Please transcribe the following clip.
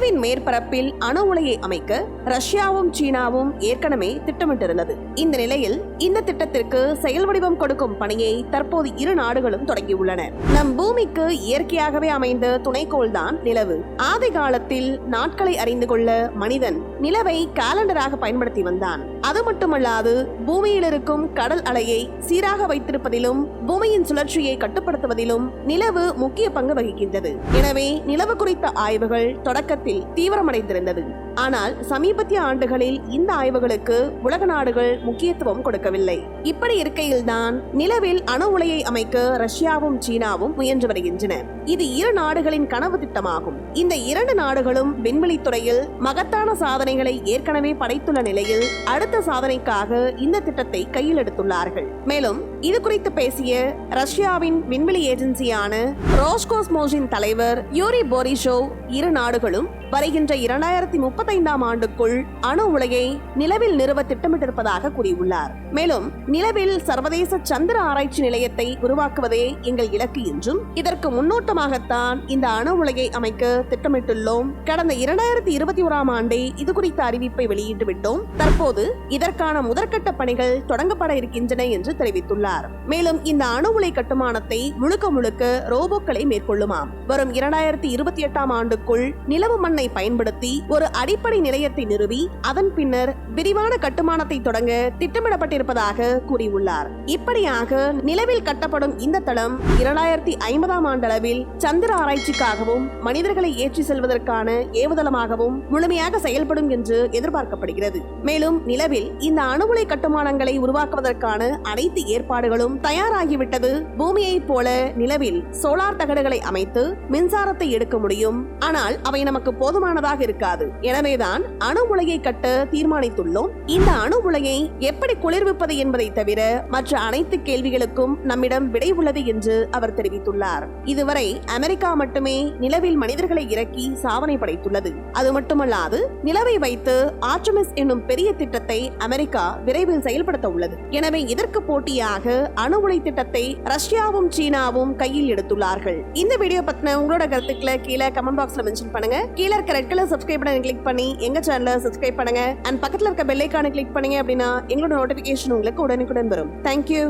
நிலவின் மேற்பரப்பில் அணு உலையை அமைக்க ரஷ்யாவும் சீனாவும் ஏற்கனவே திட்டமிட்டிருந்தது. இந்த நிலையில் இந்த திட்டத்திற்கு செயல் வடிவம் கொடுக்கும் பணியை தற்போது இரு நாடுகளும் தொடங்கியுள்ளன. நம் பூமிக்கு இயற்கையாகவே அமைந்த துணைக்கோள் தான் நிலவு. ஆதி காலத்தில் நாட்களை அறிந்து கொள்ள மனிதன் நிலவை காலண்டராக பயன்படுத்தி வந்தான். அது மட்டுமல்லாது பூமியில் இருக்கும் கடல் அலையை சீராக வைத்திருப்பதிலும் பூமியின் சுழற்சியை கட்டுப்படுத்துவதிலும் நிலவு முக்கிய பங்கு வகிக்கின்றது. எனவே நிலவு குறித்த ஆய்வுகள் தொடக்கத்தில் தீவிரமடைந்திருந்தது. ஆனால் சமீபத்திய ஆண்டுகளில் இந்த ஆய்வுகளுக்கு உலக நாடுகள் முக்கியத்துவம் கொடுக்கவில்லை. இப்படி இருக்கையில்தான் நிலவில் அணு உலையை அமைக்க ரஷ்யாவும் சீனாவும் முயன்று வருகின்றன. இது இரு நாடுகளின் கனவு திட்டமாகும். இந்த இரண்டு நாடுகளும் விண்வெளி துறையில் மகத்தான சாதனைகளை ஏற்கனவே படைத்துள்ள நிலையில் அடுத்த சாதனைக்காக இந்த திட்டத்தை கையில் எடுத்துள்ளார்கள். மேலும் இது குறித்து பேசிய ரஷ்யாவின் விண்வெளி ஏஜென்சியான ரோஸ்கோஸ்மோஸின் தலைவர் யூரி போரிஷோவ் இரு நாடுகளும் வருகின்ற இரண்டாயிரத்தி முப்பத்தைந்தாம் ஆண்டுக்குள் அணு உலையை நிலவில் நிறுவ திட்டமிட்டிருப்பதாக கூறியுள்ளார். மேலும் நிலவில் சர்வதேச சந்திர ஆராய்ச்சி நிலையத்தை உருவாக்குவதே எங்கள் இலக்கு என்றும் இதற்கு முன்னோட்டமாகத்தான் இந்த அணு உலையை அமைக்க திட்டமிட்டுள்ளோம். கடந்த இரண்டாயிரத்தி இருபத்தி ஓராம் ஆண்டே இது குறித்த அறிவிப்பை வெளியிட்டு விட்டோம் தற்போது இதற்கான முதற்கட்ட பணிகள் தொடங்கப்பட இருக்கின்றன என்று தெரிவித்துள்ளார். மேலும் இந்த அணு உலை கட்டுமானத்தை முழுக்க முழுக்க ரோபோக்களை மேற்கொள்ளுமாம். வரும் இரண்டாயிரத்தி இருபத்தி எட்டாம் ஆண்டுக்குள் நிலவு மண்ணை பயன்படுத்தி ஒரு அடிப்படை நிலையத்தை நிறுவி அதன் பின்னர் விரிவான கட்டுமானத்தை தொடங்க திட்டமிடப்பட்டிருப்பதாக கூறியுள்ளார். இப்படியாக நிலவில் கட்டப்படும் இந்த தளம் இரண்டாயிரத்தி ஐம்பதாம் ஆண்டளவில் சந்திர ஆராய்ச்சிக்காகவும் மனிதர்களை ஏற்றி செல்வதற்கான ஏவுதளமாகவும் முழுமையாக செயல்படும் என்று எதிர்பார்க்கப்படுகிறது. மேலும் நிலவில் இந்த அணுகுலை கட்டுமானங்களை உருவாக்குவதற்கான அனைத்து ஏற்பாடுகளும் தயாராகிவிட்டது. பூமியைப் போல நிலவில் சோலார் தகடுகளை அமைத்து மின்சாரத்தை எடுக்க முடியும். ஆனால் அவை நமக்கு போதுமானதாக இருக்காது. எனவேதான் அணு உலையை கட்ட தீர்மானித்துள்ளோம். இந்த அணு உலையை எப்படி குளிர்விப்பது என்பதை தவிர மற்ற அனைத்து கேள்விகளுக்கும் நம்மிடம் விடை உள்ளது என்று அவர் தெரிவித்துள்ளார். இதுவரை அமெரிக்கா மட்டுமே நிலவில் மனிதர்களை இறக்கி சாதனை படைத்துள்ளது. அது மட்டுமல்லாது நிலவை வைத்து ஆர்டமிஸ் என்னும் பெரிய திட்டத்தை அமெரிக்கா விரைவில் செயல்படுத்த உள்ளது. எனவே இதற்கு போட்டியாக அணு உலை திட்டத்தை ரஷ்யாவும் சீனாவும் கையில் எடுத்துள்ளார்கள். இந்த வீடியோ பத்தின உங்களோட கருத்துக்களை கீழே கமெண்ட் பாக்ஸ்ல மென்ஷன் பண்ணுங்க. கீழே இருக்க ரெட் கலர் சப்ஸ்கிரைப் பண்ணி கிளிக் பண்ணி எங்க சேனலை சப்ஸ்கிரைப் பண்ணுங்க. அண்ட் பக்கத்துல இருக்க பெல் ஐக்கானை கிளிக் பண்ணீங்க அப்படின்னா எங்களோட நோட்டிபிகேஷன் உங்களுக்கு உடனுக்குடன் வரும். தேங்க்யூ